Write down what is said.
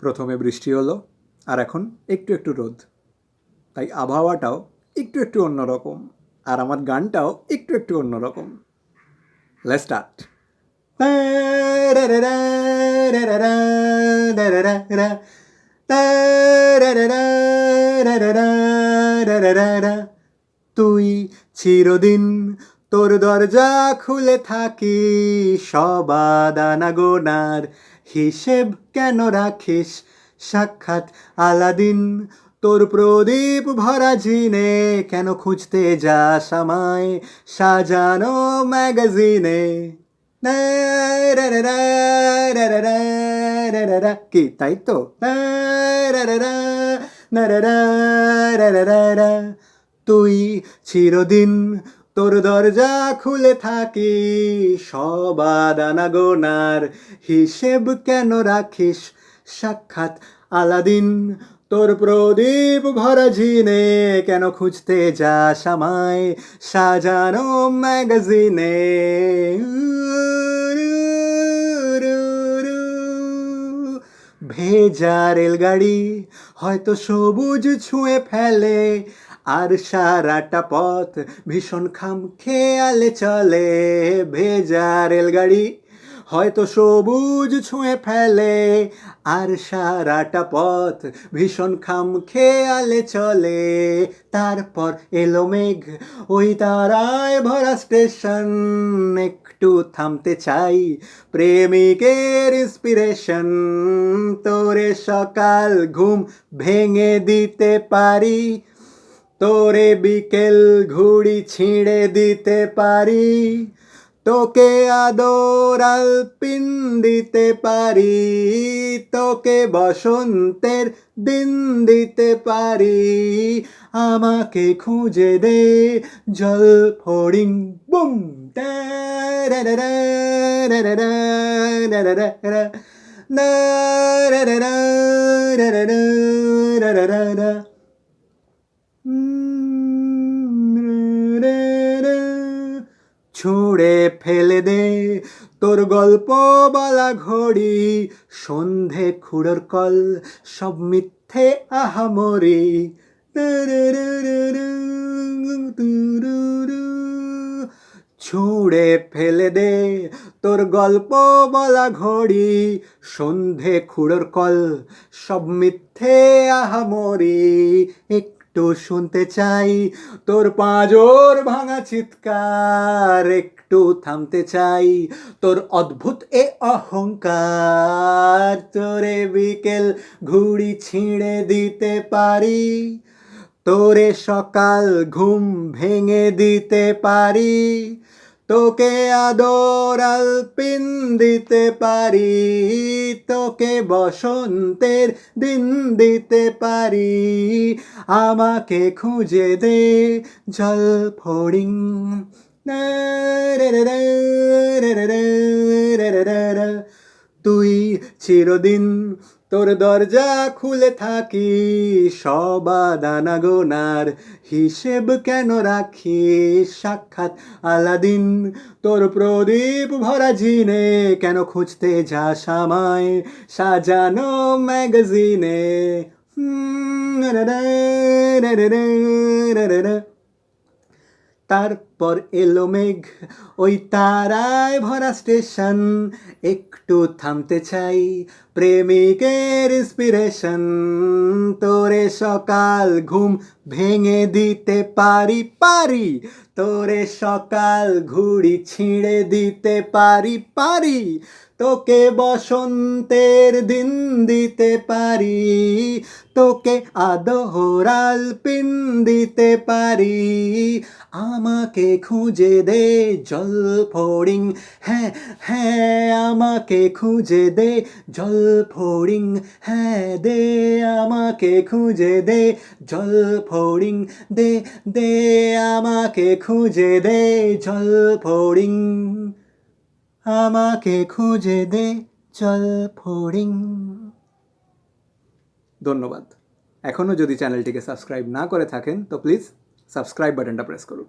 প্রথমে বৃষ্টি হলো, আর এখন একটু একটু রোদ। তাই আবহাওয়াটাও একটু একটু অন্যরকম, আর আমার গানটাও একটু একটু অন্যরকম। লেট স্টার্ট তুই চিরদিন তোর দরজা খুলে থাকি সবাদানা গোনার হিসেব কেন রাখিস সাক্ষাৎ আলাদিন তোর প্রদীপ ভরা জিনে কেন খুঁজতে যাস আমায় সাজানো ম্যাগাজিনে কি তাই তো তুই চিরদিন তোর দরজা খুলে থাকি সবাদানা গোনার হিসেব কেন রাখিস? সাক্ষাৎ আলাদিন, তোর প্রদীপ ভরা ঝিনে কেন খুঁজতে যাস আমায়? সাজানো ম্যাগাজিনে ভেজা রেলগাড়ি হয়তো সবুজ ছুঁয়ে ফেলে, আর সারাটা পথ ভীষণ খাম খেয়ালে চলে। ভেজা রেলগাড়ি হয়তো সবুজ ছুঁয়ে ফেলে, আর সারাটা পথ ভীষণ খাম খেয়ালে চলে। তারপর এলো মেঘ, ওই তারায় ভরা স্টেশন। একটু থামতে চাই প্রেমিকের ইন্সপিরেশন তোরে সকাল ঘুম ভেঙে দিতে পারি, তোরে বিকেল ঘুড়ি ছিঁড়ে দিতে পারি। তোকে আদরাল পিন দিতে পারি তোকে বসন্তের দিন দিতে পারি আমাকে খুঁজে দে জল ফড়িং বুম ছুঁড়ে ফেলে দে। তোর গল্প বলা ঘড়ি, সন্ধে খুঁড়োর কল, সব মিথ্যে আহামরি। ছুঁড়ে ফেলে দে। তোর গল্প বলা ঘড়ি, সন্ধে খুঁড়োর কল, সব মিথ্যে আহামরি। একটু শুনতে চাই। তোর পাঁজর ভাঙা চিৎকার একটু থামতে চাই। তোর অদ্ভুত এ অহংকার তোরে বিকেল ঘুড়ি ছিঁড়ে দিতে পারি। তোরে সকাল ঘুম ভেঙে দিতে পারি। তোকে আদরাল পিন দিতে পারি তোকে বসন্তের দিন দিতে পারি আমাকে খুঁজে দে জল ফড়িং তুই চিরদিন তোর দরজা খুলে থাকি সবাদানা গোনার হিসেব কেন রাখি সাক্ষাৎ আলাদিন, তোর প্রদীপ ভরা জিনে কেন খুঁজতে যাস আমায়? সাজানো ম্যাগাজিনে। তারপর এলো মেঘ। ওই তারায় ভরা স্টেশন, একটু থামতে চাই প্রেমিকের ইন্সপিরেশন তোরে সকাল ঘুম ভেঙে দিতে পারি পারি। তোরে সকাল ঘুড়ি ছিঁড়ে দিতে পারি পারি। তোকে বসন্তের দিন দিতে পারি, তোকে আদহরাল পিন দিতে পারি। আমাকে খুঁজে দে জল ফড়িং হ্যাঁ হ্যাঁ আমাকে খুঁজে দে জল ফড়িং হ্যাঁ দে, আমাকে খুঁজে দে জল ফড়িং, দে দে, আমাকে খুঁজে দে জল ফড়িং। আমাকে খুঁজে দে, চল ফড়িং। ধন্যবাদ। এখনও যদি চ্যানেলটিকে সাবস্ক্রাইব না করে থাকেন, তো প্লিজ সাবস্ক্রাইব বাটনটা প্রেস করুন।